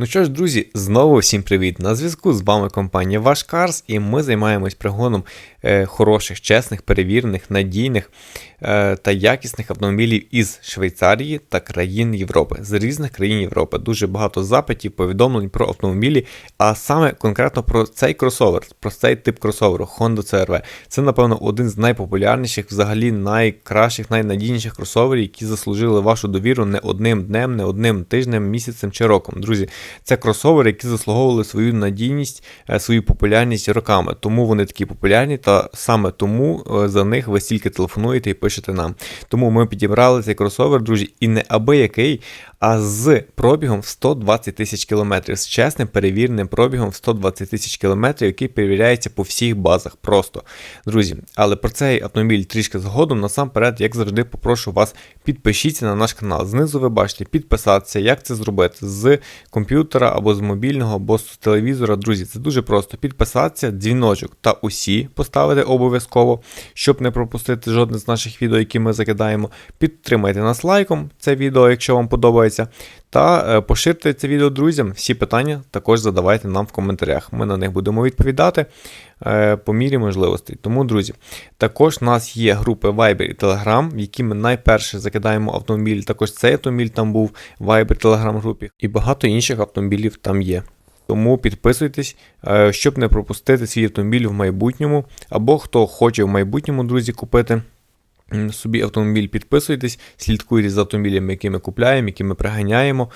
Ну що ж, друзі, знову всім привіт! На зв'язку з вами компанія Ваш Cars, і ми займаємось пригоном е, хороших, чесних, перевірених, надійних е, та якісних автомобілів із Швейцарії та країн Європи, з різних країн Європи. Дуже багато запитів, повідомлень про автомобілі, а саме конкретно про цей кросовер, про цей тип кросоверу Honda CRV. Це, напевно, один з найпопулярніших, взагалі найкращих, найнадійніших кросоверів, які заслужили вашу довіру не одним днем, не одним тижнем, місяцем чи роком. Друзі, це кросовери, які заслуговували свою надійність, е, свою популярність роками. Тому вони такі популярні, та саме тому е, за них ви стільки телефонуєте і пишете нам. Тому ми підібрали цей кросовер, друзі, і не аби який, а з пробігом в 120 тисяч кілометрів, з чесним перевіреним пробігом в 120 тисяч кілометрів, який перевіряється по всіх базах. Просто друзі. Але про цей автомобіль трішки згодом. Насамперед, як завжди, попрошу вас підпишіться на наш канал. Знизу ви бачите підписатися, як це зробити з комп'ютера або з мобільного, або з телевізора. Друзі, це дуже просто. Підписатися, дзвіночок та усі поставити обов'язково, щоб не пропустити жодне з наших відео, які ми закидаємо. Підтримайте нас лайком це відео, якщо вам подобається подобається. Та е, поширте це відео друзям. Всі питання також задавайте нам в коментарях. Ми на них будемо відповідати е, по мірі можливостей. Тому, друзі, також у нас є групи Viber і Telegram, в які ми найперше закидаємо автомобіль. Також цей автомобіль там був в Viber Telegram групі, і багато інших автомобілів там є. Тому підписуйтесь, е, щоб не пропустити свій автомобіль в майбутньому, або хто хоче в майбутньому, друзі, купити собі автомобіль підписуйтесь, слідкуйте за автомобілями, які ми купляємо, які ми приганяємо.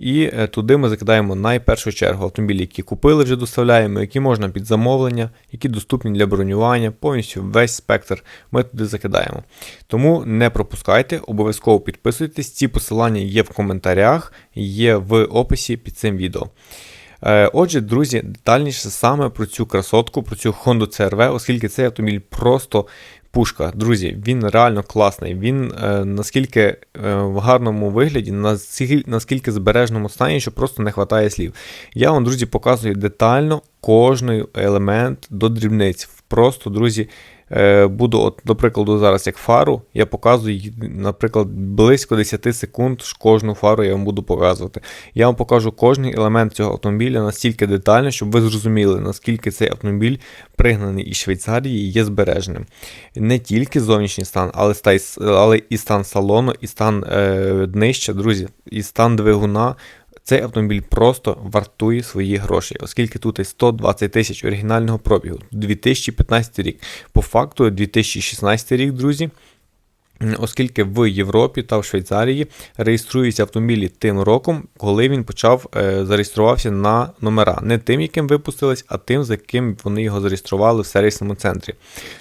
І е, туди ми закидаємо найпершу чергу автомобілі, які купили, вже доставляємо, які можна під замовлення, які доступні для бронювання, повністю весь спектр ми туди закидаємо. Тому не пропускайте, обов'язково підписуйтесь. Ці посилання є в коментарях, є в описі під цим відео. Е, отже, друзі, детальніше саме про цю красотку, про цю Honda CRV, оскільки цей автомобіль просто пушка. Друзі, він реально класний. Він е, наскільки е, в гарному вигляді, наскільки, наскільки збережному стані, що просто не вистачає слів. Я вам, друзі, показую детально кожний елемент до дрібниць. Просто, друзі. Е, буду, от, до прикладу, зараз як фару, я показую, наприклад, близько 10 секунд кожну фару я вам буду показувати. Я вам покажу кожний елемент цього автомобіля настільки детально, щоб ви зрозуміли, наскільки цей автомобіль пригнаний із Швейцарії є збереженим. Не тільки зовнішній стан, але але і стан салону, і стан е, днища, друзі, і стан двигуна. Цей автомобіль просто вартує свої гроші, оскільки тут і 120 тисяч оригінального пробігу, 2015 рік. По факту, 2016 рік, друзі. Оскільки в Європі та в Швейцарії реєструються автомобілі тим роком, коли він почав е, зареєструвався на номера, не тим, яким випустились, а тим, за яким вони його зареєстрували в сервісному центрі.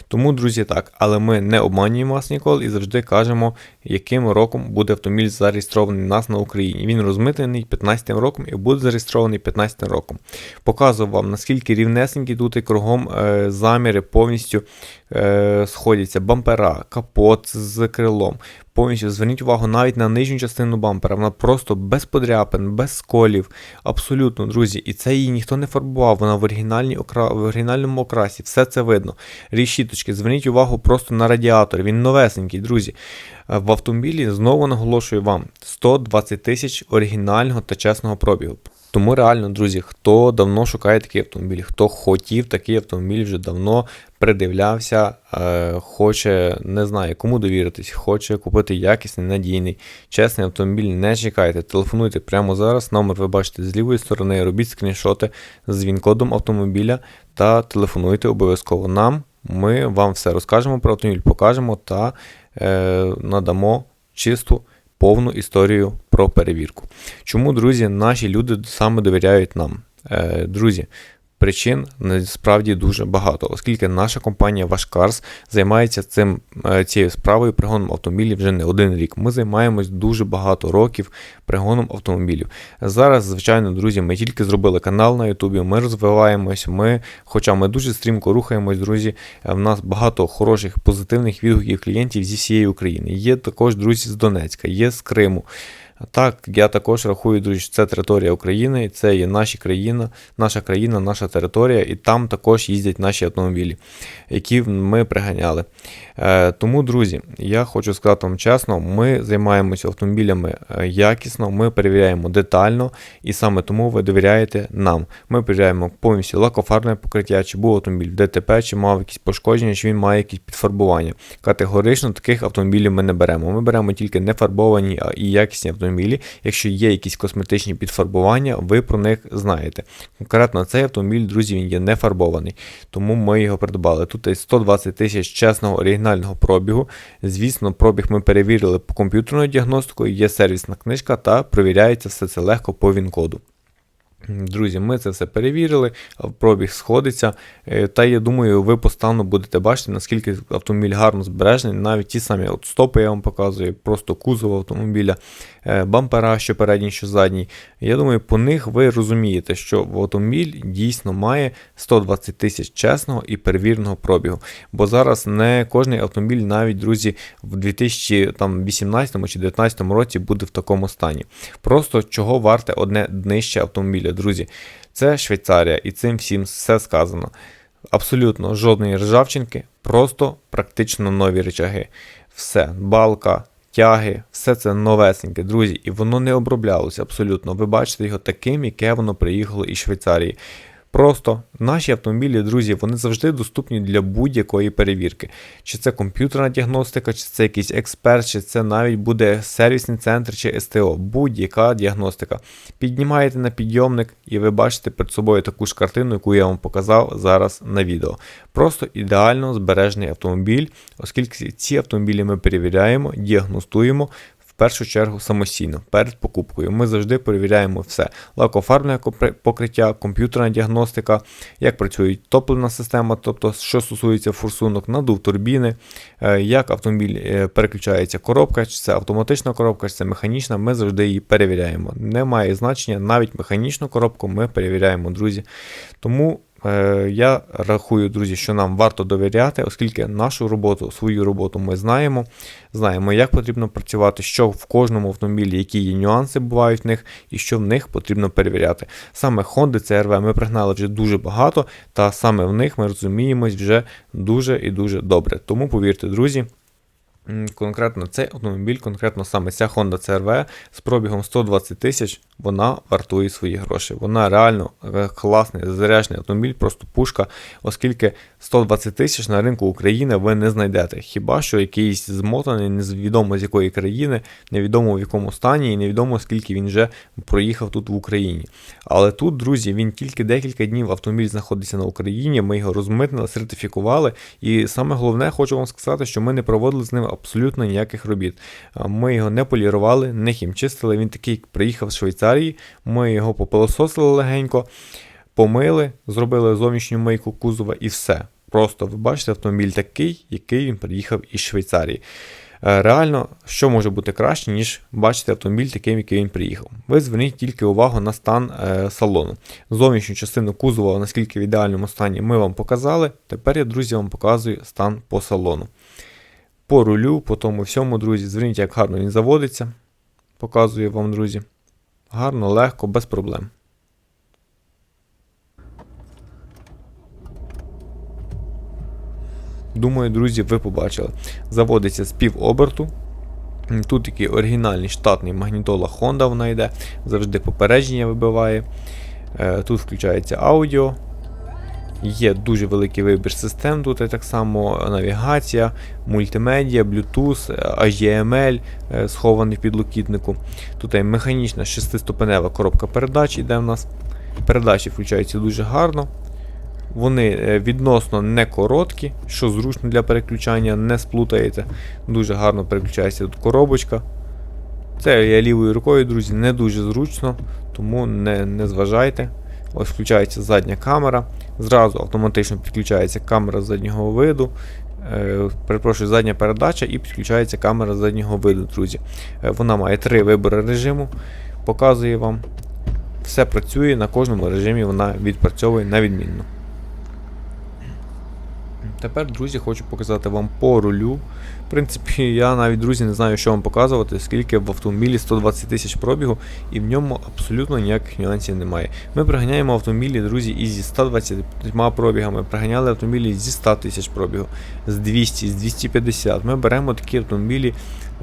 Тому, друзі, так, але ми не обманюємо вас ніколи і завжди кажемо, яким роком буде автомобіль зареєстрований у нас на Україні. Він розмитнений 15 роком і буде зареєстрований 15 роком. Показував вам, наскільки рівнесенькі тут і кругом е, заміри повністю е, сходяться. Бампера, капот з крилом. Повністю зверніть увагу навіть на нижню частину бампера. Вона просто без подряпин, без сколів. Абсолютно, друзі. І це її ніхто не фарбував. Вона в оригінальній окра... в оригінальному окрасі. Все це видно. Рішіточки, зверніть увагу просто на радіатор. Він новесенький, друзі. Е, в автомобілі знову наголошую вам 120 тисяч оригінального та чесного пробігу. Тому реально, друзі, хто давно шукає такий автомобіль, хто хотів такий автомобіль вже давно придивлявся, е, хоче, не знаю, кому довіритись, хоче купити якісний, надійний, чесний автомобіль, не чекайте, телефонуйте прямо зараз. Номер ви бачите з лівої сторони, робіть скріншоти з він-кодом автомобіля та телефонуйте обов'язково нам. Ми вам все розкажемо про автомобіль, покажемо та е, надамо чисту повну історію про перевірку. Чому, друзі, наші люди саме довіряють нам? Е, Друзі, Причин насправді дуже багато, оскільки наша компанія Вашкарс займається цим е, цією справою пригоном автомобілів вже не один рік. Ми займаємось дуже багато років пригоном автомобілів. Зараз, звичайно, друзі, ми тільки зробили канал на Ютубі, ми розвиваємось, ми, хоча ми дуже стрімко рухаємось, друзі. Е, в нас багато хороших позитивних відгуків клієнтів зі всієї України. Є також друзі з Донецька, є з Криму. Так, я також рахую, друзі, що це територія України, це є наша країна, наша країна, наша територія, і там також їздять наші автомобілі, які ми приганяли. Е, тому, друзі, я хочу сказати вам чесно, ми займаємося автомобілями е, якісно, ми перевіряємо детально, і саме тому ви довіряєте нам. Ми перевіряємо повністю лакофарбне покриття, чи був автомобіль ДТП, чи мав якісь пошкодження, чи він має якісь підфарбування. Категорично таких автомобілів ми не беремо. Ми беремо тільки нефарбовані і якісні автомобілі. Якщо є якісь косметичні підфарбування, ви про них знаєте. Конкретно цей автомобіль, друзі, він є не фарбований, тому ми його придбали. Тут є 120 тисяч чесного оригінального пробігу. Звісно, пробіг ми перевірили по комп'ютерною діагностикою, є сервісна книжка та перевіряється все це легко по ВІН-коду. Друзі, ми це все перевірили, пробіг сходиться. Е, Та я думаю, ви поставно будете бачити, наскільки автомобіль гарно збережений. Навіть ті самі от стопи я вам показую, просто кузов автомобіля, бампера, що передній, що задній. Я думаю, по них ви розумієте, що автомобіль дійсно має 120 тисяч чесного і перевіреного пробігу. Бо зараз не кожний автомобіль, навіть друзі, в 2018 чи 2019 році буде в такому стані. Просто чого варте одне днище автомобіля, друзі. Це Швейцарія, і цим всім все сказано. Абсолютно жодної ржавчинки, просто практично нові речаги. Все, балка, тяги, все це новесеньке, друзі, і воно не оброблялося абсолютно. Ви бачите його таким, яке воно приїхало із Швейцарії. Просто наші автомобілі, друзі, вони завжди доступні для будь-якої перевірки. Чи це комп'ютерна діагностика, чи це якийсь експерт, чи це навіть буде сервісний центр чи СТО, будь-яка діагностика. Піднімаєте на підйомник і ви бачите перед собою таку ж картину, яку я вам показав зараз на відео. Просто ідеально збережений автомобіль, оскільки ці автомобілі ми перевіряємо, діагностуємо першу чергу самостійно перед покупкою. Ми завжди перевіряємо все: лакофарбне покриття, комп'ютерна діагностика, як працює топлива система, тобто, що стосується форсунок, надув турбіни, е, як автомобіль е, переключається коробка, чи це автоматична коробка, чи це механічна, ми завжди її перевіряємо. Немає значення, навіть механічну коробку ми перевіряємо, друзі. Тому я рахую, друзі, що нам варто довіряти, оскільки нашу роботу, свою роботу ми знаємо, знаємо, як потрібно працювати, що в кожному автомобілі, які є нюанси бувають в них, і що в них потрібно перевіряти. Саме Honda CRV ми пригнали вже дуже багато, та саме в них ми розуміємось вже дуже і дуже добре. Тому повірте, друзі. Конкретно цей автомобіль, конкретно саме ця Honda CRV з пробігом 120 тисяч, вона вартує свої гроші. Вона реально е, класний, заряджений автомобіль, просто пушка, оскільки 120 тисяч на ринку України ви не знайдете. Хіба що якийсь змотаний, невідомо з якої країни, невідомо в якому стані, і невідомо скільки він вже проїхав тут в Україні. Але тут, друзі, він тільки декілька днів автомобіль знаходиться на Україні. Ми його розмитнили, сертифікували. І саме головне, хочу вам сказати, що ми не проводили з ним абсолютно ніяких робіт. Ми його не полірували, не хімчистили. Він такий приїхав з Швейцарії, ми його попилососили легенько, помили, зробили зовнішню мийку кузова і все. Просто ви бачите автомобіль такий, який він приїхав із Швейцарії. Е, реально, що може бути краще, ніж бачити автомобіль таким, який він приїхав. Ви зверніть тільки увагу на стан е, салону. Зовнішню частину кузова, наскільки в ідеальному стані, ми вам показали. Тепер я, друзі, вам показую стан по салону по рулю, по тому всьому, друзі. Зверніть, як гарно він заводиться. Показую вам, друзі. Гарно, легко, без проблем. Думаю, друзі, ви побачили. Заводиться з пів оберту. Тут такий оригінальний штатний магнітола Honda вона йде, завжди попередження вибиває. Е, тут включається аудіо. Є дуже великий вибір систем, тут так само навігація, мультимедіа, Bluetooth, HDML е, схований в підлокітнику. Тут є механічна шестиступенева коробка передач іде в нас. Передачі включаються дуже гарно. Вони е, відносно не короткі, що зручно для переключання, не сплутаєте. Дуже гарно переключається тут коробочка. Це я лівою рукою, друзі, не дуже зручно, тому не, не зважайте. Ось включається задня камера. Зразу автоматично підключається камера заднього виду. Е, перепрошую, задня передача і підключається камера заднього виду, друзі. Е, вона має три вибори режиму, показує вам. Все працює, на кожному режимі вона відпрацьовує на відмінно. Тепер, друзі, хочу показати вам по рулю. В принципі, я навіть, друзі, не знаю, що вам показувати, оскільки в автомобілі 120 тисяч пробігу і в ньому абсолютно ніяких нюансів немає. Ми приганяємо автомобілі, друзі, і зі 120 пробігами, приганяли автомобілі зі 100 тисяч пробігу, з 200, з 250. Ми беремо такі автомобілі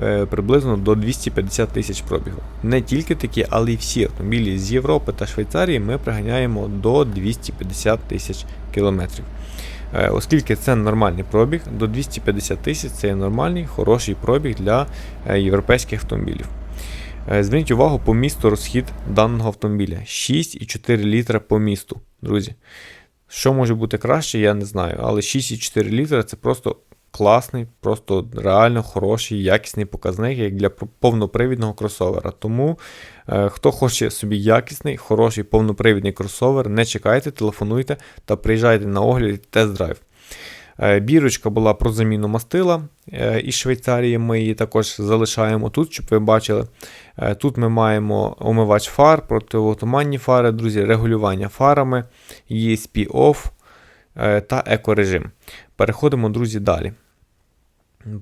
е, приблизно до 250 тисяч пробігу. Не тільки такі, але й всі автомобілі з Європи та Швейцарії ми приганяємо до 250 тисяч кілометрів. Е, оскільки це нормальний пробіг, до 250 тисяч це нормальний, хороший пробіг для е, європейських автомобілів. Е, зверніть увагу по місту розхід даного автомобіля 6,4 літра по місту, друзі. Що може бути краще, я не знаю, але 6,4 літра це просто класний, просто реально хороший, якісний показник, як для повнопривідного кросовера. Тому, е, хто хоче собі якісний, хороший повнопривідний кросовер, не чекайте, телефонуйте та приїжджайте на огляд тест-драйв. Е, бірочка була про заміну мастила е, із Швейцарії. Ми її також залишаємо тут, щоб ви бачили. Е, тут ми маємо омивач фар, противотуманні фари, друзі, регулювання фарами, ESP OFF та екорежим. Переходимо, друзі, далі.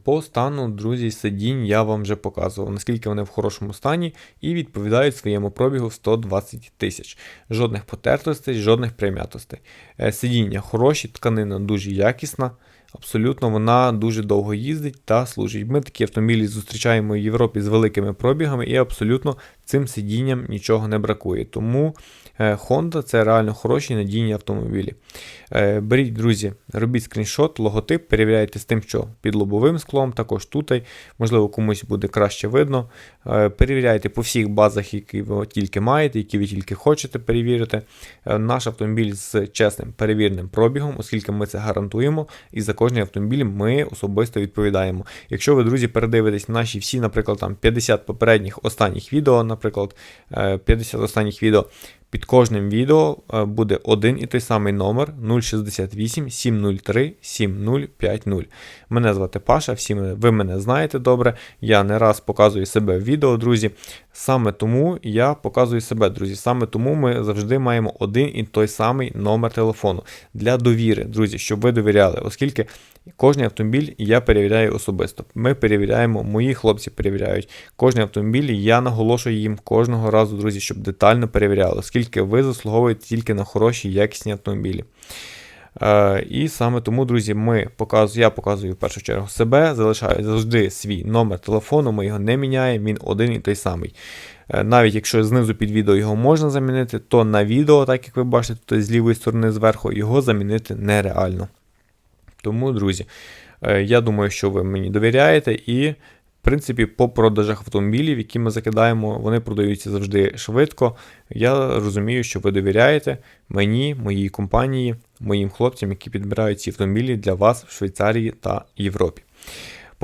По стану, друзі, сидінь я вам вже показував, наскільки вони в хорошому стані і відповідають своєму пробігу 120 тисяч. Жодних потертостей, жодних прим'ятостей. Е, сидіння хороші, тканина дуже якісна. Абсолютно, вона дуже довго їздить та служить. Ми такі автомобілі зустрічаємо в Європі з великими пробігами, і абсолютно цим сидінням нічого не бракує. Тому е, Honda це реально хороші надійні автомобілі. Е, беріть, друзі, робіть скріншот, логотип, перевіряйте з тим, що під лобовим склом, також тут, можливо, комусь буде краще видно. Е, перевіряйте по всіх базах, які ви тільки маєте, які ви тільки хочете перевірити. Наш автомобіль з чесним перевіреним пробігом, оскільки ми це гарантуємо, і за кожний автомобіль ми особисто відповідаємо. Якщо ви, друзі, передивитесь наші всі, наприклад, там 50 попередніх останніх відео, наприклад, 50 е, останніх відео. Під кожним відео е, буде один і той самий номер 068 703 7050. Мене звати Паша, всі ви мене знаєте добре. Я не раз показую себе в відео, друзі. Саме тому я показую себе, друзі. Саме тому ми завжди маємо один і той самий номер телефону для довіри, друзі, щоб ви довіряли, оскільки кожен автомобіль я перевіряю особисто. Ми перевіряємо, мої хлопці перевіряють кожен автомобіль, я наголошую їм кожного разу, друзі, щоб детально перевіряли, оскільки ви заслуговуєте тільки на хороші якісні автомобілі. Е, і саме тому, друзі, ми показую, я показую в першу чергу себе, залишаю завжди свій номер телефону, ми його не міняємо, він один і той самий. Е, навіть якщо знизу під відео його можна замінити, то на відео, так як ви бачите, тут з лівої сторони зверху, його замінити нереально. Тому, друзі, е, я думаю, що ви мені довіряєте і принципі, по продажах автомобілів, які ми закидаємо, вони продаються завжди швидко. Я розумію, що ви довіряєте мені, моїй компанії, моїм хлопцям, які підбирають ці автомобілі для вас в Швейцарії та Європі.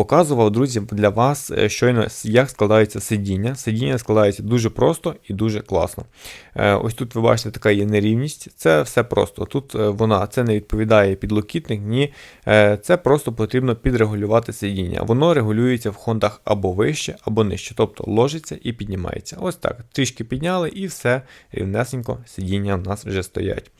Показував, друзі, для вас е, щойно, як складається сидіння. Сидіння складається дуже просто і дуже класно. Е, ось тут ви бачите, така є нерівність. Це все просто. Тут е, вона це не відповідає підлокітник, ні. Це просто потрібно підрегулювати сидіння. Воно регулюється в хондах або вище, або нижче. Тобто ложиться і піднімається. Ось так. Трішки підняли і все рівнесенько сидіння в нас вже стоять.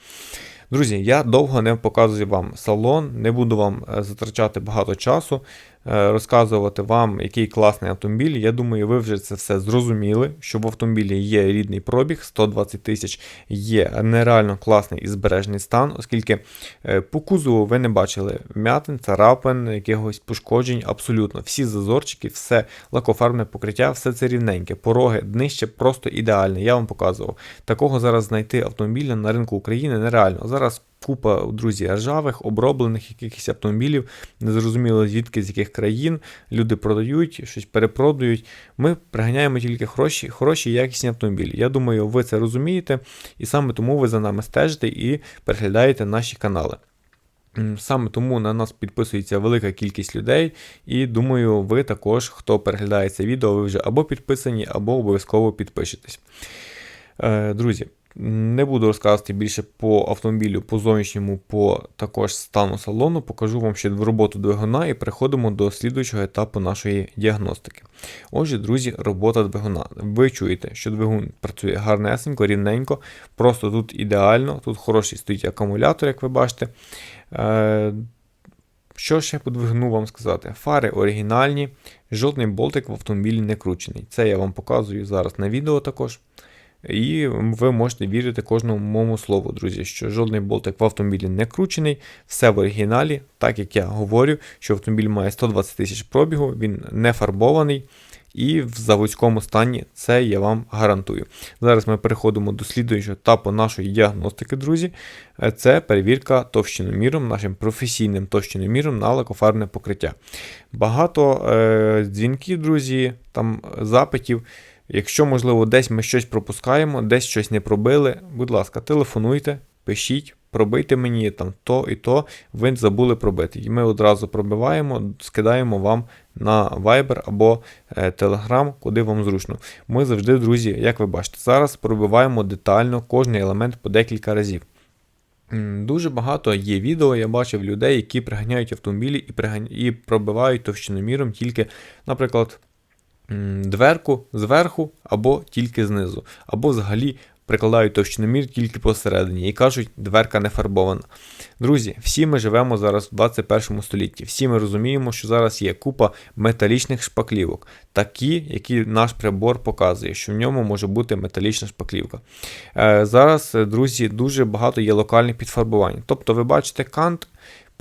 Друзі, я довго не показую вам салон, не буду вам затрачати багато часу. Е, розказувати вам, який класний автомобіль. Я думаю, ви вже це все зрозуміли, що в автомобілі є рідний пробіг, 120 тисяч є нереально класний і збережний стан, оскільки е, по кузову ви не бачили вмятин, царапин, якихось пошкоджень, абсолютно. Всі зазорчики, все лакофарбне покриття, все це рівненьке. Пороги, днище просто ідеальне. Я вам показував. Такого зараз знайти автомобіля на ринку України нереально. Зараз купа, друзі, ржавих, оброблених якихось автомобілів, незрозуміло звідки, з яких країн. Люди продають, щось перепродають. Ми приганяємо тільки хороші, хороші якісні автомобілі. Я думаю, ви це розумієте, і саме тому ви за нами стежите і переглядаєте наші канали. Саме тому на нас підписується велика кількість людей, і думаю, ви також, хто переглядає це відео, ви вже або підписані, або обов'язково підпишетесь. Е, друзі, не буду розказувати більше по автомобілю, по зовнішньому, по також стану салону. Покажу вам ще роботу двигуна і переходимо до слідуючого етапу нашої діагностики. Отже, друзі, робота двигуна. Ви чуєте, що двигун працює гарнесенько, рівненько, просто тут ідеально, тут хороший стоїть акумулятор, як ви бачите. Е, Що ще по двигуну вам сказати? Фари оригінальні, жодний болтик в автомобілі не кручений. Це я вам показую зараз на відео також. І ви можете вірити кожному моєму слову, друзі, що жодний болтик в автомобілі не кручений, все в оригіналі, так як я говорю, що автомобіль має 120 тисяч пробігу, він не фарбований. І в заводському стані це я вам гарантую. Зараз ми переходимо до слідуючого етапу нашої діагностики, друзі. Це перевірка товщиноміром, нашим професійним товщиноміром на лакофарбне покриття. Багато е, дзвінків, друзі, там запитів. Якщо, можливо, десь ми щось пропускаємо, десь щось не пробили, будь ласка, телефонуйте, пишіть, пробийте мені там то і то, ви забули пробити. І ми одразу пробиваємо, скидаємо вам на Viber або е, Telegram, куди вам зручно. Ми завжди, друзі, як ви бачите, зараз пробиваємо детально кожний елемент по декілька разів. Дуже багато є відео, я бачив людей, які приганяють автомобілі і, пробивають товщиноміром тільки, наприклад, дверку зверху або тільки знизу, або взагалі прикладають товщиномір тільки посередині і кажуть, дверка не фарбована. Друзі, всі ми живемо зараз в 21 столітті. Всі ми розуміємо, що зараз є купа металічних шпаклівок, такі, які наш прибор показує, що в ньому може бути металічна шпаклівка. Е, зараз, е, друзі, дуже багато є локальних підфарбувань. Тобто, ви бачите кант.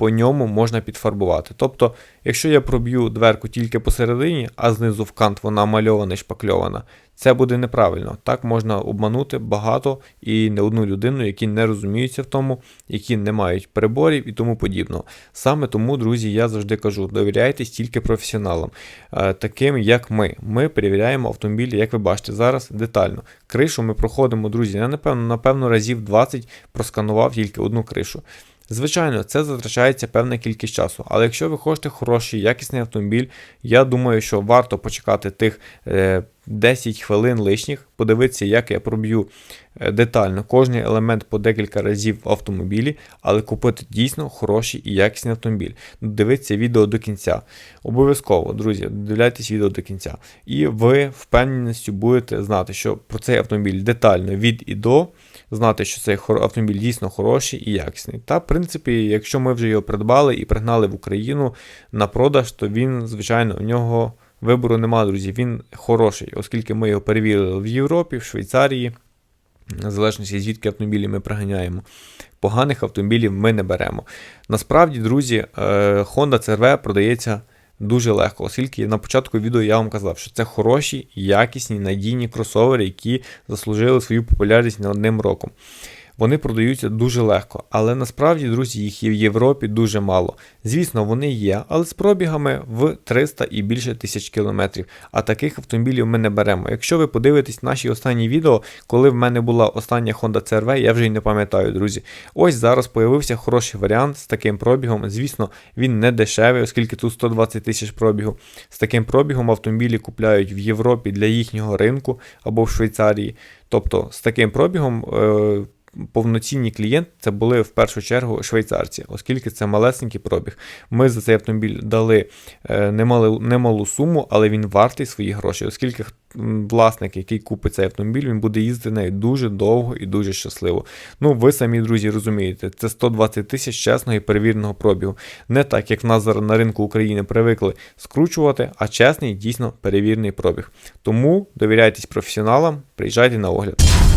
По ньому можна підфарбувати. Тобто, якщо я проб'ю дверку тільки посередині, а знизу в кант вона мальована і шпакльована, це буде неправильно. Так можна обманути багато і не одну людину, які не розуміються в тому, які не мають переборів і тому подібного. Саме тому, друзі, я завжди кажу: довіряйтесь тільки професіоналам, е, таким як ми. Ми перевіряємо автомобілі, як ви бачите, зараз детально. Кришу ми проходимо, друзі. Я напевно, напевно, разів 20 просканував тільки одну кришу. Звичайно, це затрачається певна кількість часу, але якщо ви хочете хороший, якісний автомобіль, я думаю, що варто почекати тих е, 10 хвилин лишніх, подивитися, як я проб'ю е, детально кожний елемент по декілька разів в автомобілі, але купити дійсно хороший і якісний автомобіль. Дивіться відео до кінця. Обов'язково, друзі, дивляйтесь відео до кінця. І ви впевненістю будете знати, що про цей автомобіль детально від і до, знати, що цей автомобіль дійсно хороший і якісний. Та, в принципі, якщо ми вже його придбали і пригнали в Україну на продаж, то він, звичайно, у нього. Вибору нема, друзі, він хороший, оскільки ми його перевірили в Європі, в Швейцарії, в залежності звідки автомобілі ми приганяємо. Поганих автомобілів ми не беремо. Насправді, друзі, е, Honda CR-V продається дуже легко, оскільки на початку відео я вам казав, що це хороші, якісні, надійні кросовери, які заслужили свою популярність не одним роком. Вони продаються дуже легко, але насправді, друзі, їх є в Європі дуже мало. Звісно, вони є, але з пробігами в 300 і більше тисяч кілометрів. А таких автомобілів ми не беремо. Якщо ви подивитесь наші останні відео, коли в мене була остання Honda CR-V, я вже й не пам'ятаю, друзі. Ось зараз появився хороший варіант з таким пробігом. Звісно, він не дешевий, оскільки тут 120 тисяч пробігу. З таким пробігом автомобілі купляють в Європі для їхнього ринку або в Швейцарії. Тобто з таким пробігом. Е- повноцінні клієнти це були в першу чергу швейцарці, оскільки це малесенький пробіг. Ми за цей автомобіль дали е, немалу, немалу суму, але він вартий свої гроші, оскільки власник, який купить цей автомобіль, він буде їздити нею дуже довго і дуже щасливо. Ну, ви самі, друзі, розумієте, це 120 тисяч чесного і перевіреного пробігу. Не так, як в нас зараз на ринку України привикли скручувати, а чесний, дійсно перевірений пробіг. Тому довіряйтесь професіоналам, приїжджайте на огляд.